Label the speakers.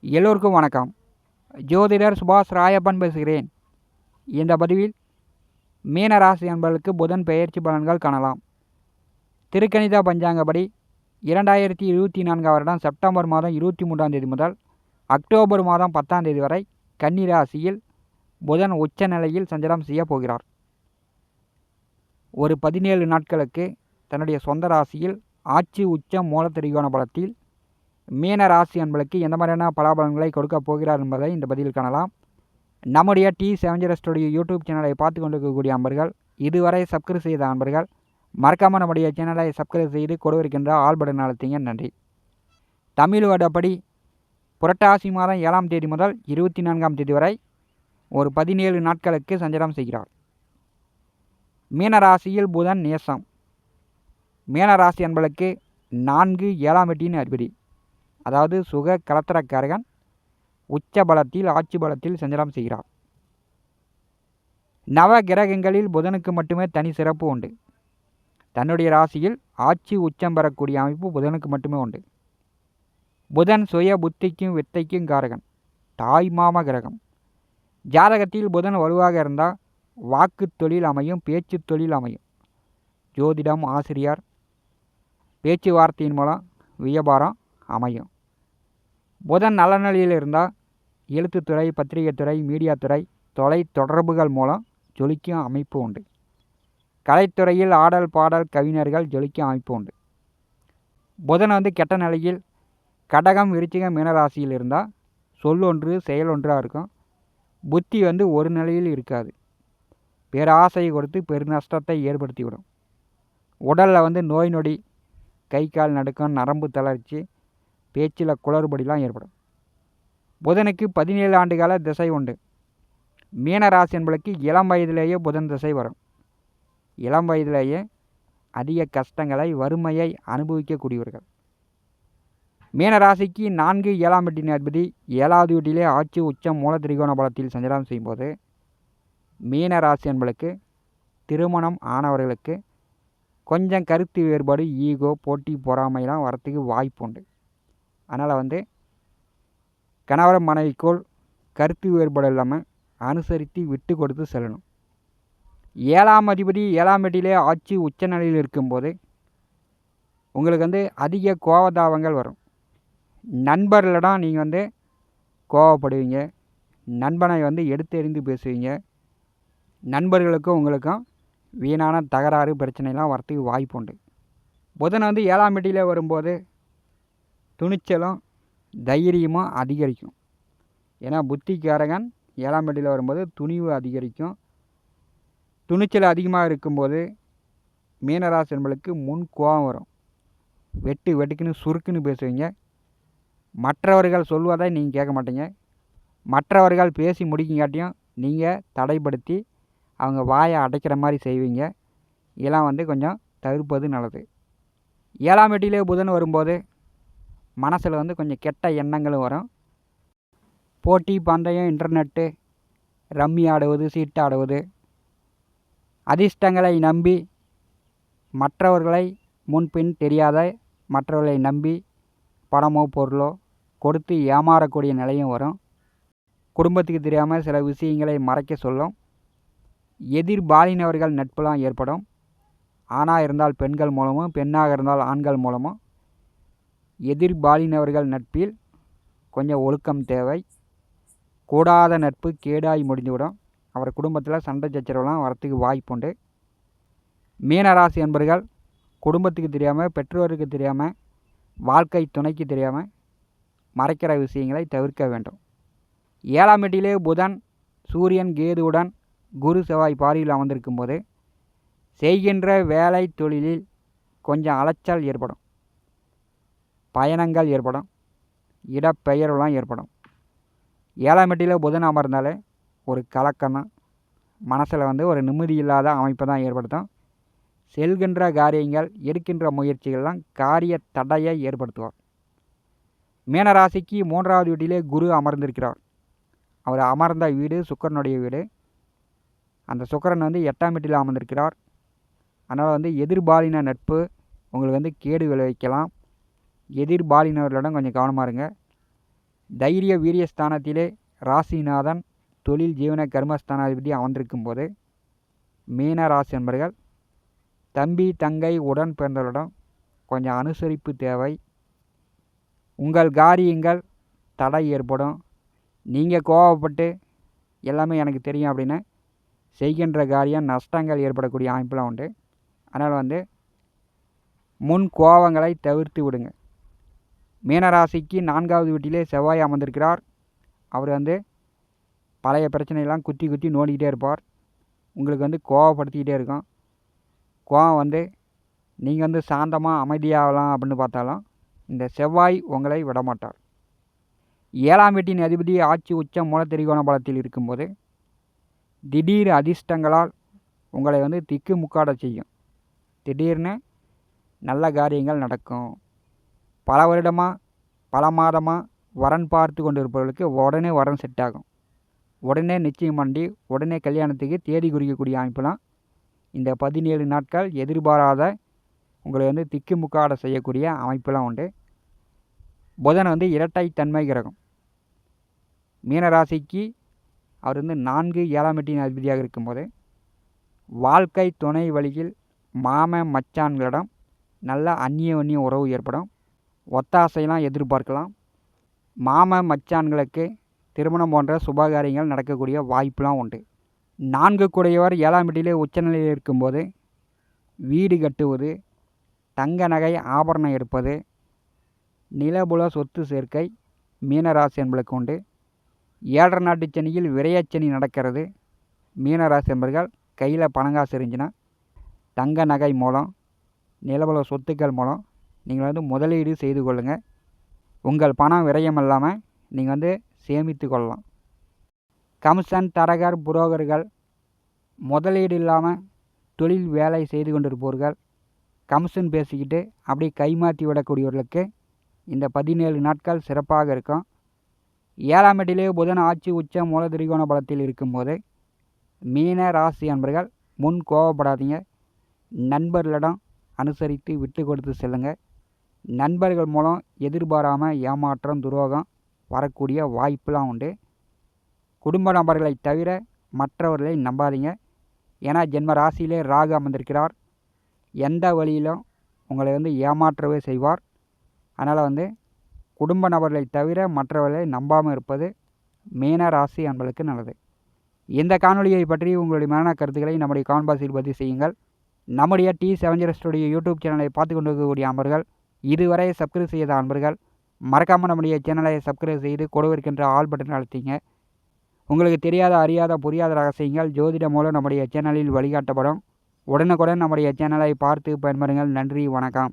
Speaker 1: எல்லோருக்கும் வணக்கம். ஜோதிடர் சுபாஷ் ராயப்பன் பேசுகிறேன். இந்த பதிவில் மீனராசி என்பதற்கு புதன் பெயர்ச்சி பலன்கள் காணலாம். திருக்கணிதா பஞ்சாங்கப்படி இரண்டாயிரத்தி இருபத்தி நான்காம் வருடம் செப்டம்பர் மாதம் இருபத்தி மூன்றாம் தேதி முதல் அக்டோபர் மாதம் பத்தாம் தேதி வரை கன்னிராசியில் புதன் உச்ச நிலையில் சஞ்சலம் செய்யப் போகிறார். ஒரு பதினேழு நாட்களுக்கு தன்னுடைய சொந்த ராசியில் ஆட்சி உச்சம் மூல திரிகோண பலத்தில் மீன ராசி என்பதற்கு எந்த மாதிரியான பலாபலன்களை கொடுக்க போகிறார் என்பதை இந்த பதில் காணலாம். நம்முடைய டி செவஞ்சர் ஸ்டுடியோ யூடியூப் சேனலை பார்த்து கொண்டிருக்கக்கூடிய அன்பர்கள் இதுவரை சப்ஸ்கிரைப் செய்த அன்பர்கள் மறக்காமல் நம்முடைய சேனலை சப்ஸ்கிரைப் செய்து கொடுவிருக்கின்ற ஆல் பட்டன் அழுத்திங்க நன்றி. தமிழ் வருடப்படி புரட்டாசி மாதம் ஏழாம் தேதி முதல் இருபத்தி நான்காம் தேதி வரை ஒரு பதினேழு நாட்களுக்கு சஞ்சாரம் செய்கிறார். மீனராசியில் புதன் நேசம். மீனராசி என்பதற்கு நான்கு ஏழாம் எட்டின் அதிபதி. அதாவது சுக கலத்திரக்காரகன் உச்ச பலத்தில் ஆட்சி பலத்தில் சஞ்சலம் செய்கிறார். நவ கிரகங்களில் புதனுக்கு மட்டுமே தனி சிறப்பு உண்டு. தன்னுடைய ராசியில் ஆட்சி உச்சம் பெறக்கூடிய அமைப்பு புதனுக்கு மட்டுமே உண்டு. புதன் சுய புத்திக்கும் வித்தைக்கும் காரகன் தாய் மாம கிரகம். ஜாதகத்தில் புதன் வலுவாக இருந்தால் வாக்கு தொழில் அமையும் பேச்சு தொழில் அமையும். ஜோதிடம் ஆசிரியர் பேச்சுவார்த்தையின் மூலம் வியாபாரம் அமையும். புதன் நல்ல நிலையில் இருந்தால் எழுத்துத்துறை பத்திரிகைத்துறை மீடியாத்துறை தொலை தொடர்புகள் மூலம் ஜொலிக்கும் அமைப்பு உண்டு. கலைத்துறையில் ஆடல் பாடல் கவிஞர்கள் ஜொலிக்கும் அமைப்பு உண்டு. புதன் வந்து கெட்ட நிலையில் கடகம் விருச்சிகம் மீனராசியில் இருந்தால் சொல் ஒன்று செயல் ஒன்றாக இருக்கும். புத்தி வந்து ஒரு நிலையில் இருக்காது. பேராசையை கொடுத்து பெருநஷ்டத்தை ஏற்படுத்திவிடும். உடலில் வந்து நோய் நொடி கை கால் நடுக்கம் நரம்பு தளர்ச்சி பேச்சில் குளறுபடிலாம் ஏற்படும். புதனுக்கு பதினேழு ஆண்டு கால திசை உண்டு. மீனராசி என்பளுக்கு இளம் வயதிலேயே புதன் திசை வரும். இளம் வயதிலேயே அதிக கஷ்டங்களை வறுமையை அனுபவிக்கக்கூடியவர்கள். மீனராசிக்கு நான்கு ஏழாம் வீட்டின் அதிபதி ஏழாவது வீட்டிலே ஆட்சி உச்சம் மூல திரிகோண பலத்தில் சஞ்சாரம் செய்யும்போது மீனராசி என்பளுக்கு திருமணம் ஆனவர்களுக்கு கொஞ்சம் கருத்து வேறுபாடு ஈகோ போட்டி பொறாமைலாம் வரத்துக்கு வாய்ப்பு உண்டு அதனால் வந்து கணவர மனைவிக்குள் கருத்து வேறுபாடு இல்லாமல் அனுசரித்து விட்டு கொடுத்து செல்லணும். ஏழாம் அதிபதி ஏழாம் வீட்டிலே ஆட்சி உச்சநிலையில் இருக்கும்போது உங்களுக்கு வந்து அதிக கோபதாபங்கள் வரும். நண்பர்களிடம் நீங்கள் வந்து கோவப்படுவீங்க நண்பனை வந்து எடுத்து எறிந்து பேசுவீங்க. நண்பர்களுக்கும் உங்களுக்கும் வீணான தகராறு பிரச்சனைலாம் வரத்துக்கு வாய்ப்பு உண்டு. புதன் வந்து ஏழாம் வீட்டில் வரும்போது துணிச்சலும் தைரியமும் அதிகரிக்கும். ஏன்னா புத்திக்காரகன் ஏழாம் வீட்டில் வரும்போது துணிவு அதிகரிக்கும். துணிச்சல் அதிகமாக இருக்கும்போது மீனராசி என்பளுக்கு முன் கோபம் வரும். வெட்டு வெட்டுக்குன்னு சுருக்குன்னு பேசுவீங்க. மற்றவர்கள் சொல்வதை நீங்கள் கேட்க மாட்டீங்க. மற்றவர்கள் பேசி முடிக்குங்காட்டியும் நீங்கள் தடைப்படுத்தி அவங்க வாயை அடைக்கிற மாதிரி செய்வீங்க. இதெல்லாம் வந்து கொஞ்சம் தவிர்ப்பது நல்லது. ஏழாம் வீட்டிலே புதன் வரும்போது மனசில் வந்து கொஞ்சம் கெட்ட எண்ணங்களும் வரும். போட்டி பந்தயம் இன்டர்நெட்டு ரம்மி ஆடுவது சீட்டு ஆடுவது அதிர்ஷ்டங்களை நம்பி மற்றவர்களை முன்பின் தெரியாத மற்றவர்களை நம்பி பணமோ பொருளோ கொடுத்து ஏமாறக்கூடிய நிலையும் வரும். குடும்பத்துக்கு தெரியாமல் சில விஷயங்களை மறைக்க சொல்லும். எதிர்பாலினவர்கள் நட்புலாம் ஏற்படும். ஆணாக இருந்தால் பெண்கள் மூலமும் பெண்ணாக இருந்தால் ஆண்கள் மூலமும் எதிர்பாலினவர்கள் நட்பில் கொஞ்சம் ஒழுக்கம் தேவை. கூடாத நட்பு கேடாய் முடிந்துவிடும். அவர் குடும்பத்தில் சண்டை சச்சரவுலாம் வரத்துக்கு வாய்ப்புண்டு. மீனராசி என்பர்கள் குடும்பத்துக்கு தெரியாமல் பெற்றோருக்கு தெரியாமல் வாழ்க்கை துணைக்கு தெரியாமல் மறைக்கிற விஷயங்களை தவிர்க்க வேண்டும். ஏழாம் வீட்டிலே புதன் சூரியன் கேதுவுடன் குரு செவ்வாய் பாரியில் அமர்ந்திருக்கும் போது செய்கின்ற வேலை தொழிலில் கொஞ்சம் அலைச்சல் ஏற்படும். பயணங்கள் ஏற்படும். இடப்பெயர்வுலாம் ஏற்படும். ஏழாம் புதன் அமர்ந்தாலே ஒரு கலக்கம் தான் மனசில் வந்து ஒரு நிம்மதி இல்லாத அமைப்பை தான் ஏற்படுத்தும். செல்கின்ற காரியங்கள் எடுக்கின்ற முயற்சிகள்லாம் காரிய தடையை ஏற்படுத்துவார். மீனராசிக்கு மூன்றாவது வீட்டிலே குரு அமர்ந்திருக்கிறார். அவர் அமர்ந்த வீடு சுக்கரனுடைய வீடு. அந்த சுக்கரன் வந்து எட்டாம் வீட்டில் அமர்ந்திருக்கிறார். அதனால் வந்து எதிர்பாலின நட்பு உங்களுக்கு வந்து கேடு விளைவிக்கலாம். எதிர்பாலினவர்களிடம் கொஞ்சம் கவனமாக இருங்க. தைரிய வீரியஸ்தானத்திலே ராசிநாதன் தொழில் ஜீவன கர்மஸ்தானாதிபதி அமர்ந்திருக்கும் போது மீன ராசி என்பர்கள் தம்பி தங்கை உடன் பிறந்தவரிடம் கொஞ்சம் அனுசரிப்பு தேவை. உங்கள் காரியங்கள் தடை ஏற்படும். நீங்கள் கோவப்பட்டு எல்லாமே எனக்கு தெரியும் அப்படின்னு செய்கின்ற காரியம் நஷ்டங்கள் ஏற்படக்கூடிய அமைப்பெலாம் உண்டு. அதனால் வந்து முன் கோபங்களை தவிர்த்து விடுங்க. மீனராசிக்கு நான்காவது வீட்டிலே செவ்வாய் அமர்ந்திருக்கிறார். அவர் வந்து பழைய பிரச்சனையெல்லாம் குத்தி குத்தி நோண்டிக்கிட்டே இருப்பார். உங்களுக்கு வந்து கோவப்படுத்திக்கிட்டே இருக்கும். கோவம் வந்து நீங்கள் வந்து சாந்தமாக அமைதியாகலாம் அப்படின்னு பார்த்தாலும் இந்த செவ்வாய் உங்களை விடமாட்டார். ஏழாம் வீட்டின் அதிபதி ஆட்சி உச்சம் மூலத்திரிகோண பலத்தில் இருக்கும்போது திடீர் அதிர்ஷ்டங்களால் உங்களை வந்து திக்கு முக்காட செய்யும். திடீர்னு நல்ல காரியங்கள் நடக்கும். பல வருடமாக பல மாதமாக வரன் பார்த்து கொண்டு இருப்பவர்களுக்கு உடனே வரன் செட் ஆகும். உடனே நிச்சயம் பண்ணி உடனே கல்யாணத்துக்கு தேதி குறிக்கக்கூடிய அமைப்புலாம் இந்த பதினேழு நாட்கள் எதிர்பாராத உங்களை வந்து திக்கு முக்காட செய்யக்கூடிய அமைப்புலாம் உண்டு. புதன் வந்து இரட்டை தன்மை கிரகம். மீனராசிக்கு அவர் வந்து நான்கு ஏழாம் எட்டின் அதிபதியாக இருக்கும்போது வாழ்க்கை துணை வழியில் மாம மச்சான்களிடம் நல்ல அந்நிய அந்நிய உறவு ஏற்படும். ஒத்தாசையெல்லாம் எதிர்பார்க்கலாம். மாம மச்சான்களுக்கு திருமணம் போன்ற சுபகாரியங்கள் நடக்கக்கூடிய வாய்ப்புலாம் உண்டு. நான்கு கூடையவர் ஏழாம் வீட்டிலே உச்சநிலையில் இருக்கும்போது வீடு கட்டுவது தங்க நகை ஆபரணம் எடுப்பது நிலபுல சொத்து சேர்க்கை மீனராசி என்பளுக்கு உண்டு. ஏழரை நாட்டு சனியில் விரையச்சனி நடக்கிறது. மீனராசம்பர்கள் கையில் பணங்காசு இருந்துச்சுன்னா தங்க நகை மூலம் நிலவல சொத்துக்கள் மூலம் நீங்கள் வந்து முதலீடு செய்து கொள்ளுங்கள் உங்கள் பணம் விரயம் இல்லாமல் நீங்கள் வந்து சேமித்து கொள்ளலாம். கமிஷன் தரகர் புரோகர்கள் முதலீடு இல்லாமல் தொழில் வேலை செய்து கொண்டிருப்பவர்கள் கமிஷன் பேசிக்கிட்டு அப்படியே கைமாற்றி விடக்கூடியவர்களுக்கு இந்த பதினேழு நாட்கள் சிறப்பாக இருக்கும். ஏழாம் எட்டிலே புதன் ஆட்சி உச்ச மூல திரிகோண பலத்தில் இருக்கும்போது மீன ராசி அன்பர்கள் முன் கோவப்படாதீங்க நண்பர்களிடம் அனுசரித்து விட்டு கொடுத்து செல்லுங்கள் நண்பர்கள் மூலம் எதிர்பாராமல் ஏமாற்றம் துரோகம் வரக்கூடிய வாய்ப்பெலாம் உண்டு. குடும்ப நபர்களை தவிர மற்றவர்களை நம்பாதீங்க. ஏன்னா ஜென்ம ராசியிலே ராகு அமர்ந்திருக்கிறார். எந்த வழியிலும் உங்களை வந்து ஏமாற்றவே செய்வார். அதனால் வந்து குடும்ப நபர்களை தவிர மற்றவர்களை நம்பாமல் இருப்பது மீன ராசி அன்பளுக்கு நல்லது. இந்த காணொலியை பற்றி உங்களுடைய மரண கருத்துக்களை நம்முடைய கான்பாஸில் பதிவு செய்யுங்கள். நம்முடைய டி செவஞ்சர் ஸ்டுடியோ யூடியூப் சேனலை பார்த்து கொண்டிருக்கக்கூடிய அன்பர்கள் இதுவரை சப்ஸ்கிரைப் செய்த அன்பர்கள் மறக்காமல் நம்முடைய சேனலை சப்ஸ்கிரைப் செய்து கொடுவிருக்கின்ற ஆல் பட்டன் அழுத்திங்க. உங்களுக்கு தெரியாத அறியாத புரியாத ரகசியங்கள் ஜோதிடம் மூலம் நம்முடைய சேனலில் வழிகாட்டப்படும். உடனுக்குடன் நம்முடைய சேனலை பார்த்து பயன்பெறுங்கள். நன்றி வணக்கம்.